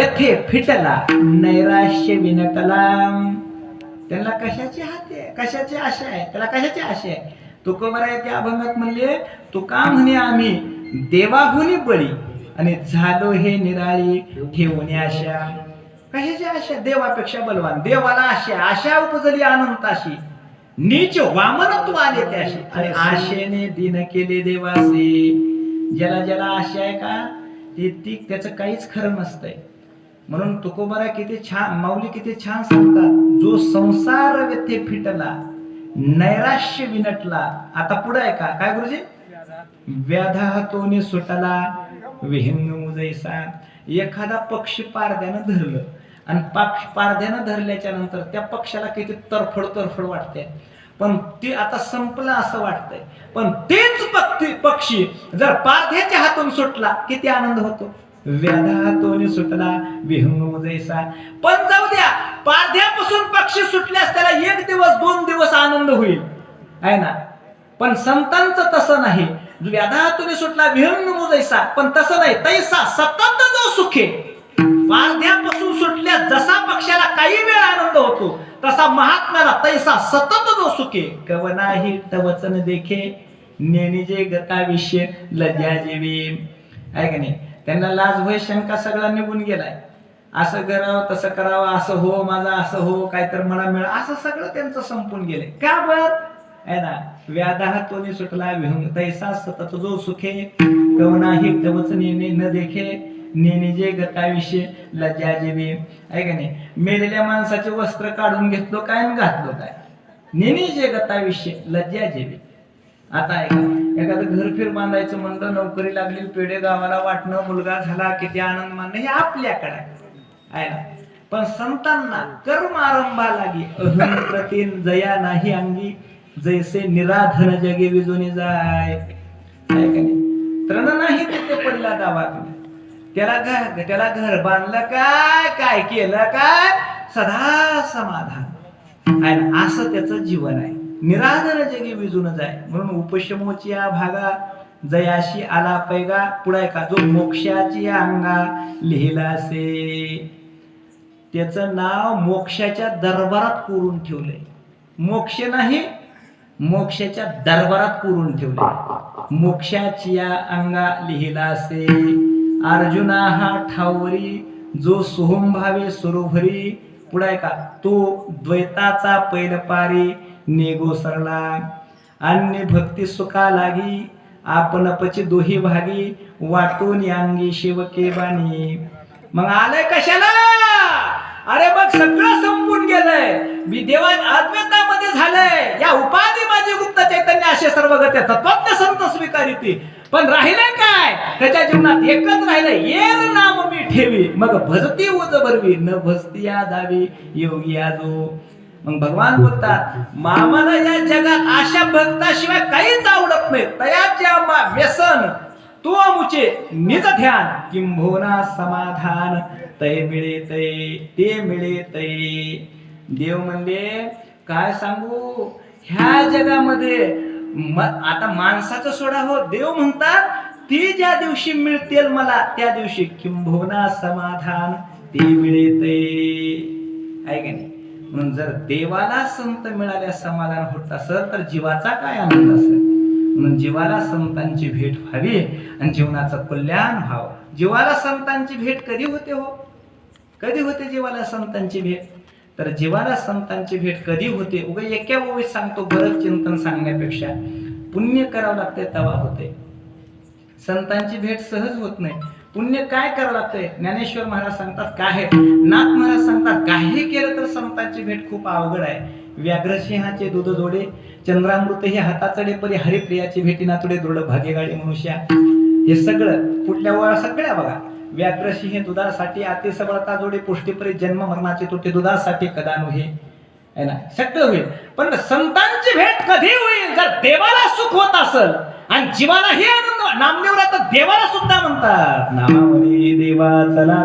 व्यथे फिटला. नैराश्य विनटला त्याला कशाची हाते कशाची आशा आहे? त्याला कशाची आशा आहे? तुकोबर त्या अभंगात म्हणले तुका का म्हणे आम्ही देवाहुनी बळी आणि झालो हे निराळी ठेवून आशा. कशाची आशा? देवापेक्षा बलवान. देवाला आशा आशा उपजली अनंताशी नीच वामनत्व आले त्याशी. आणि आशेने दिन केले देवासे. ज्याला ज्याला आशा आहे का? ते ती त्याचं काहीच खरं नसतंय. म्हणून तुकोबारा किती छान माऊली किती छान सांगतात जो संसार व्यथे फिटला नैराश्य विनटला. आता पुढे आहे का? काय गुरुजी? व्याधा हातोने सुटला विहिंग जैसा एखादा पक्षी पारद्यानं धरलं आणि पक्ष पारद्यानं धरल्याच्या नंतर त्या पक्षाला किती तरफड तरफड वाटते पण ते आता संपलं असं वाटतंय. पण तेच पक्षी जर पारध्याच्या हातून सुटला किती आनंद होतो. व्याधा सुटला विहंगम जैसा पण जाऊ द्या पारध्यापासून पक्षी सुटल्यास त्याला एक दिवस दोन दिवस आनंद होईल. आहे ना? पण संतांचं तसं नाही. व्याधातून सुटला विहंग जैसा पण तसं नाही. तैसा सतत जो सुखे. पारध्यापासून सुटल्यास जसा पक्षाला काही वेळ आनंद होतो तसा महात्म्याला तैसा सतत जो सुखे. कवनाही तवचन देखे नेनिजे गता विषय लज्जा जेवी. आहे का नाही? त्यांना लाज भय शंका सगळा निघून गेलाय. असं करावं तसं करावं असं हो माझं असं हो काय तर मला मिळा असं सगळं त्यांचं संपून गेले. का बर? आहे ना? व्याधा तोनी सुटला विहंग तैसा सतत जो सुखे कवनाही कवच नेने न देखे नेनिजे गताविषयी लज्जा जेवी. आहे का नाही? मेलेल्या माणसाचे वस्त्र काढून घेतलो काय आणि घातलो काय? नेनिजे गताविषयी लज्जा जेबी आता एखादं घर फिर बांधायचं म्हणलं नोकरी लागली पेढे गावाला वाटणं मुलगा झाला किती आनंद मानणं हे आपल्याकडे आहे. ना? पण संतांना कर्म आरंभा लागे अहं प्रतीन जया नाही अंगी जैसे निराधन जगे विजोनी जाय. तरण का नाही? तिथे पडला गावात त्याला घर त्याला घर बांधलं काय? काय केलं काय? सदा समाधान. आहे ना? असं त्याचं जीवन आहे. निराधार जगी विजून जाय. म्हणून उपशमोची या भागा जयाशी आला पैगा पुढाय का? जो मोक्षाची अंगा लिहिला असे. त्याचं नाव मोक्षाच्या दरबारात कोरून ठेवलंय. मोक्ष नाही मोक्षाच्या दरबारात कोरून ठेवले मोक्षाची या अंगा लिहिला असे. अर्जुना हा ठावरी जो सोहम भावे सुरुभरी पुढाय का? तो द्वैताचा पैलपारी नेगो सरला अन्य भक्ती सुखा लागी आपण पची दोही भागी वाटून अंगी शिवके बाणी. मग आलंय कशाला? अरे बघ सगळं संपून गेलंय. मी देवा अद्वैतामध्ये झालंय. या उपाधी माझी गुप्त चैतन्य असे सर्व गते तत्वज्ञ संत स्वीकारिती पण राहिलंय काय? त्याच्या जीवनात एकच राहिलं येर नाम मी ठेवी. मग भजती उज भरवी न भजती या दावी. योगी आजो. मग भगवान बोलतात मामाला या जगात अशा भक्ताशिवाय काहीच आवडत नाही. तयाचे आम्हा व्यसन तो मुचे निज ध्यान. किंभोना समाधान तय मिळे तय ते मिळे तय. देव म्हणले काय सांगू? ह्या जगामध्ये म- आता माणसाचं सोडा हो. देव म्हणतात ती ज्या दिवशी मिळतील मला त्या दिवशी किंभोना समाधान ते मिळे तय. आहे का नाही? म्हणून जर देवाला संत मिळाल्या समाधान होत असत तर जीवाचा काय आनंद असेल? म्हणून जीवाला संतांची भेट व्हावी आणि जीवनाचं कल्याण व्हावं. जीवाला संतांची भेट कधी होते हो? कधी होते जीवाला संतांची भेट? तर जीवाला संतांची भेट कधी होते? उगा एका ओळीत सांगतो बरंच चिंतन सांगण्यापेक्षा. पुण्य करावं लागते तवा होते. संतांची भेट सहज होत नाही. पुण्य काय करावं लागतंय? ज्ञानेश्वर महाराज सांगतात काय नाथ महाराज सांगतात काही केलं संतांची भेट खूप अवघड आहे. व्याघ्रसिंहाचे दूध जोडे चंद्रामृत हे हाताचडे परी हरिप्रियाची भेटी नातुडे दृढ भाग्यगाडी मनुष्या. हे सगळं कुठल्या वळा सगळ्या बघा. व्याघ्रसिंह दुधासाठी अति सबळता जोडे पुष्टीपरी जन्म मरणाचे तुटे दुधासाठी कदानु हे. आहे ना? सगळं होईल. पण संतांची भेट कधी होईल? जर देवाला सुख होत असल आणि जीवाला हे आनंद नामदेवला तर देवाला सुद्धा म्हणतात नामावली देवा चला